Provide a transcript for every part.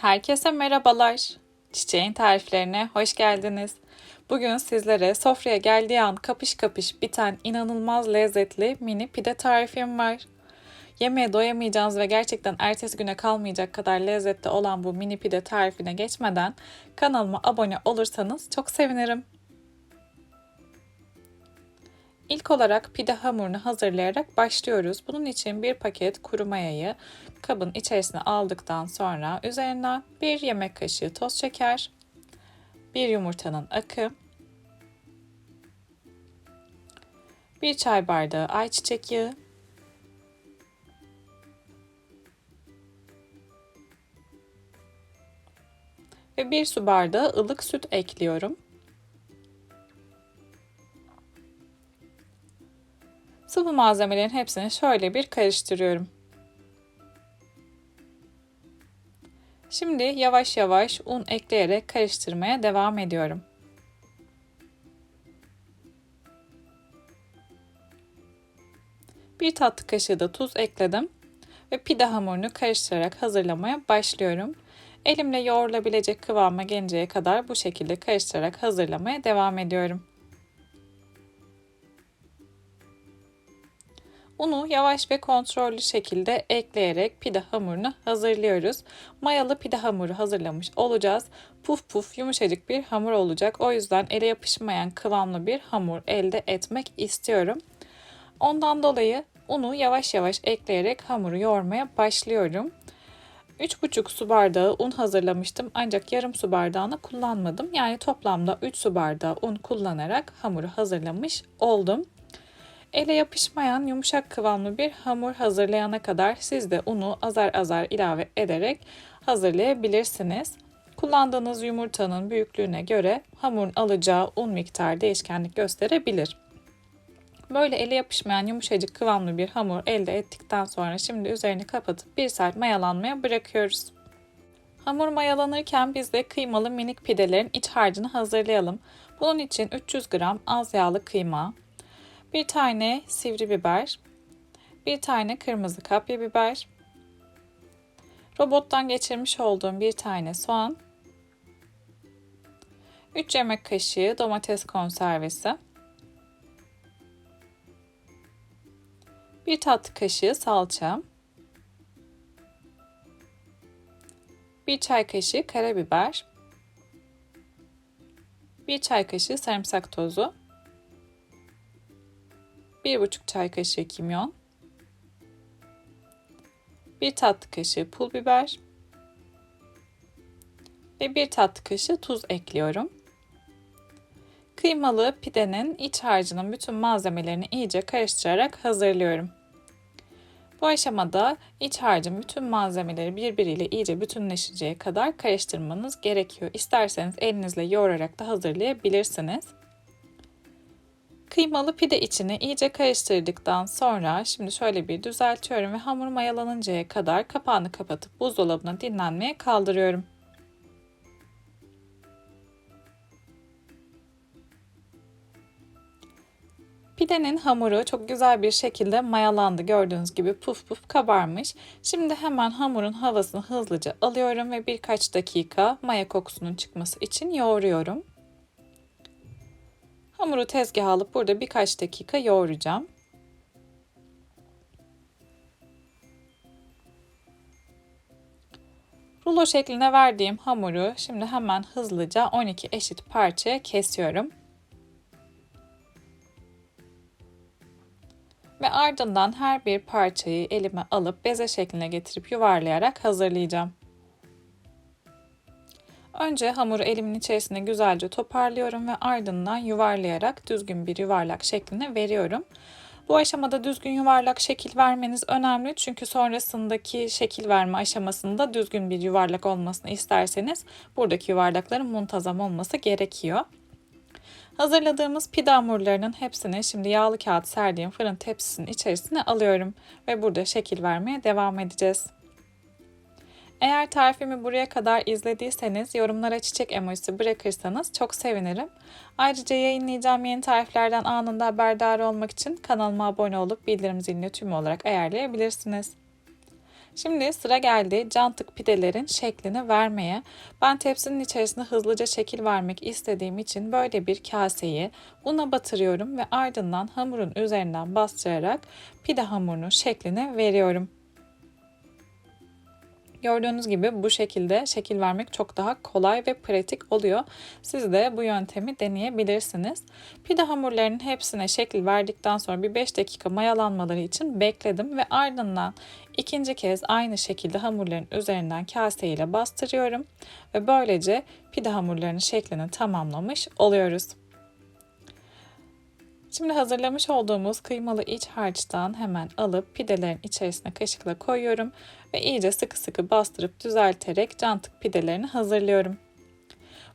Herkese merhabalar. Çiçeğin tariflerine hoş geldiniz. Bugün sizlere sofraya geldiği an kapış kapış biten inanılmaz lezzetli mini pide tarifim var. Yemeğe doyamayacağınız ve gerçekten ertesi güne kalmayacak kadar lezzetli olan bu mini pide tarifine geçmeden kanalıma abone olursanız çok sevinirim. İlk olarak pide hamurunu hazırlayarak başlıyoruz. Bunun için bir paket kuru mayayı kabın içerisine aldıktan sonra üzerine bir yemek kaşığı toz şeker, bir yumurtanın akı, bir çay bardağı ayçiçek yağı, ve bir su bardağı ılık süt ekliyorum. Sıvı malzemelerin hepsini şöyle bir karıştırıyorum. Şimdi yavaş yavaş un ekleyerek karıştırmaya devam ediyorum. Bir tatlı kaşığı da tuz ekledim ve pide hamurunu karıştırarak hazırlamaya başlıyorum. Elimle yoğrulabilecek kıvama gelinceye kadar bu şekilde karıştırarak hazırlamaya devam ediyorum. Unu yavaş ve kontrollü şekilde ekleyerek pide hamurunu hazırlıyoruz. Mayalı pide hamuru hazırlamış olacağız. Puf puf yumuşacık bir hamur olacak. O yüzden ele yapışmayan kıvamlı bir hamur elde etmek istiyorum. Ondan dolayı unu yavaş yavaş ekleyerek hamuru yoğurmaya başlıyorum. 3,5 su bardağı un hazırlamıştım ancak yarım su bardağını kullanmadım. Yani toplamda 3 su bardağı un kullanarak hamuru hazırlamış oldum. Ele yapışmayan yumuşak kıvamlı bir hamur hazırlayana kadar siz de unu azar azar ilave ederek hazırlayabilirsiniz. Kullandığınız yumurtanın büyüklüğüne göre hamurun alacağı un miktarı değişkenlik gösterebilir. Böyle ele yapışmayan yumuşacık kıvamlı bir hamur elde ettikten sonra şimdi üzerini kapatıp bir saat mayalanmaya bırakıyoruz. Hamur mayalanırken biz de kıymalı minik pidelerin iç harcını hazırlayalım. Bunun için 300 gram az yağlı kıyma, bir tane sivri biber, bir tane kırmızı kapya biber, robottan geçirmiş olduğum bir tane soğan, 3 yemek kaşığı domates konservesi, bir tatlı kaşığı salça, bir çay kaşığı karabiber, bir çay kaşığı sarımsak tozu, 1,5 çay kaşığı kimyon, 1 tatlı kaşığı pul biber ve 1 tatlı kaşığı tuz ekliyorum. Kıymalı pidenin iç harcının bütün malzemelerini iyice karıştırarak hazırlıyorum. Bu aşamada iç harcın bütün malzemeleri birbiriyle iyice bütünleşeceği kadar karıştırmanız gerekiyor. İsterseniz elinizle yoğurarak da hazırlayabilirsiniz. Kıymalı pide içini iyice karıştırdıktan sonra şimdi şöyle bir düzeltiyorum ve hamur mayalanıncaya kadar kapağını kapatıp buzdolabına dinlenmeye kaldırıyorum. Pidenin hamuru çok güzel bir şekilde mayalandı. Gördüğünüz gibi puf puf kabarmış. Şimdi hemen hamurun havasını hızlıca alıyorum ve birkaç dakika maya kokusunun çıkması için yoğuruyorum. Hamuru tezgaha alıp burada birkaç dakika yoğuracağım. Rulo şekline verdiğim hamuru şimdi hemen hızlıca 12 eşit parçaya kesiyorum. Ve ardından her bir parçayı elime alıp beze şekline getirip yuvarlayarak hazırlayacağım. Önce hamuru elimin içerisinde güzelce toparlıyorum ve ardından yuvarlayarak düzgün bir yuvarlak şekline veriyorum. Bu aşamada düzgün yuvarlak şekil vermeniz önemli çünkü sonrasındaki şekil verme aşamasında düzgün bir yuvarlak olmasını isterseniz buradaki yuvarlakların muntazam olması gerekiyor. Hazırladığımız pide hamurlarının hepsini şimdi yağlı kağıt serdiğim fırın tepsisinin içerisine alıyorum ve burada şekil vermeye devam edeceğiz. Eğer tarifimi buraya kadar izlediyseniz yorumlara çiçek emojisi bırakırsanız çok sevinirim. Ayrıca yayınlayacağım yeni tariflerden anında haberdar olmak için kanalıma abone olup bildirim zilini tüm olarak ayarlayabilirsiniz. Şimdi sıra geldi cantık pidelerin şeklini vermeye. Ben tepsinin içerisine hızlıca şekil vermek istediğim için böyle bir kaseyi una batırıyorum ve ardından hamurun üzerinden bastırarak pide hamurunun şeklini veriyorum. Gördüğünüz gibi bu şekilde şekil vermek çok daha kolay ve pratik oluyor. Siz de bu yöntemi deneyebilirsiniz. Pide hamurlarının hepsine şekil verdikten sonra bir 5 dakika mayalanmaları için bekledim ve ardından ikinci kez aynı şekilde hamurların üzerinden kase ile bastırıyorum ve böylece pide hamurlarının şeklini tamamlamış oluyoruz. Şimdi hazırlamış olduğumuz kıymalı iç harçtan hemen alıp pidelerin içerisine kaşıkla koyuyorum ve iyice sıkı sıkı bastırıp düzelterek cantık pidelerini hazırlıyorum.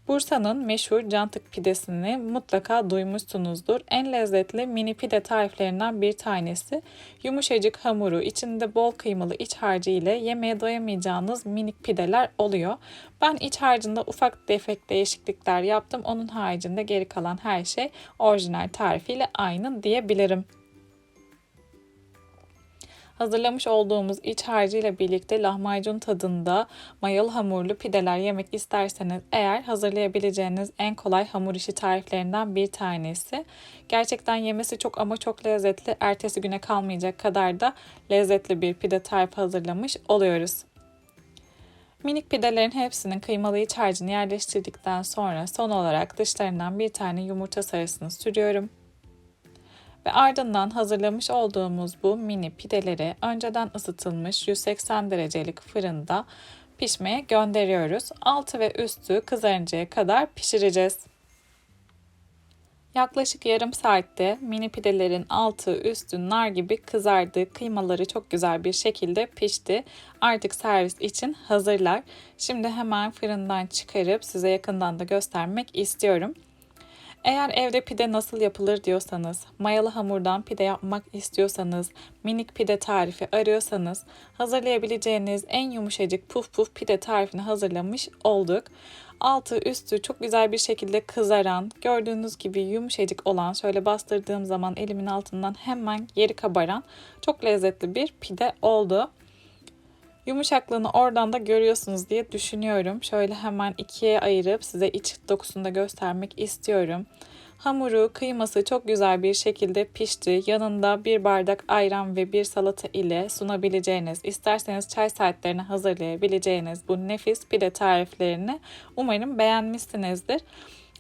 Bursa'nın meşhur cantık pidesini mutlaka duymuşsunuzdur. En lezzetli mini pide tariflerinden bir tanesi. Yumuşacık hamuru, içinde bol kıymalı iç harcı ile yemeğe doyamayacağınız minik pideler oluyor. Ben iç harcında ufak defek değişiklikler yaptım. Onun haricinde geri kalan her şey orijinal tarifiyle aynı diyebilirim. Hazırlamış olduğumuz iç harcıyla birlikte lahmacun tadında mayalı hamurlu pideler yemek isterseniz eğer hazırlayabileceğiniz en kolay hamur işi tariflerinden bir tanesi. Gerçekten yemesi çok ama çok lezzetli. Ertesi güne kalmayacak kadar da lezzetli bir pide tarifi hazırlamış oluyoruz. Minik pidelerin hepsinin kıymalı iç harcını yerleştirdikten sonra son olarak dışlarından bir tane yumurta sarısını sürüyorum. Ve ardından hazırlamış olduğumuz bu mini pideleri önceden ısıtılmış 180 derecelik fırında pişmeye gönderiyoruz. Altı ve üstü kızarıncaya kadar pişireceğiz. Yaklaşık yarım saatte mini pidelerin altı üstü nar gibi kızardı. Kıymaları çok güzel bir şekilde pişti. Artık servis için hazırlar. Şimdi hemen fırından çıkarıp size yakından da göstermek istiyorum. Eğer evde pide nasıl yapılır diyorsanız, mayalı hamurdan pide yapmak istiyorsanız, minik pide tarifi arıyorsanız hazırlayabileceğiniz en yumuşacık puf puf pide tarifini hazırlamış olduk. Altı üstü çok güzel bir şekilde kızaran, gördüğünüz gibi yumuşacık olan, şöyle bastırdığım zaman elimin altından hemen geri kabaran çok lezzetli bir pide oldu. Yumuşaklığını oradan da görüyorsunuz diye düşünüyorum. Şöyle hemen ikiye ayırıp size iç dokusunu da göstermek istiyorum. Hamuru, kıyması çok güzel bir şekilde pişti. Yanında bir bardak ayran ve bir salata ile sunabileceğiniz, isterseniz çay saatlerine hazırlayabileceğiniz bu nefis pide tariflerini umarım beğenmişsinizdir.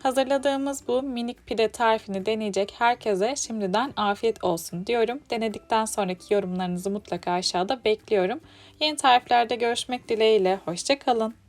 Hazırladığımız bu minik pide tarifini deneyecek herkese şimdiden afiyet olsun diyorum. Denedikten sonraki yorumlarınızı mutlaka aşağıda bekliyorum. Yeni tariflerde görüşmek dileğiyle. Hoşçakalın.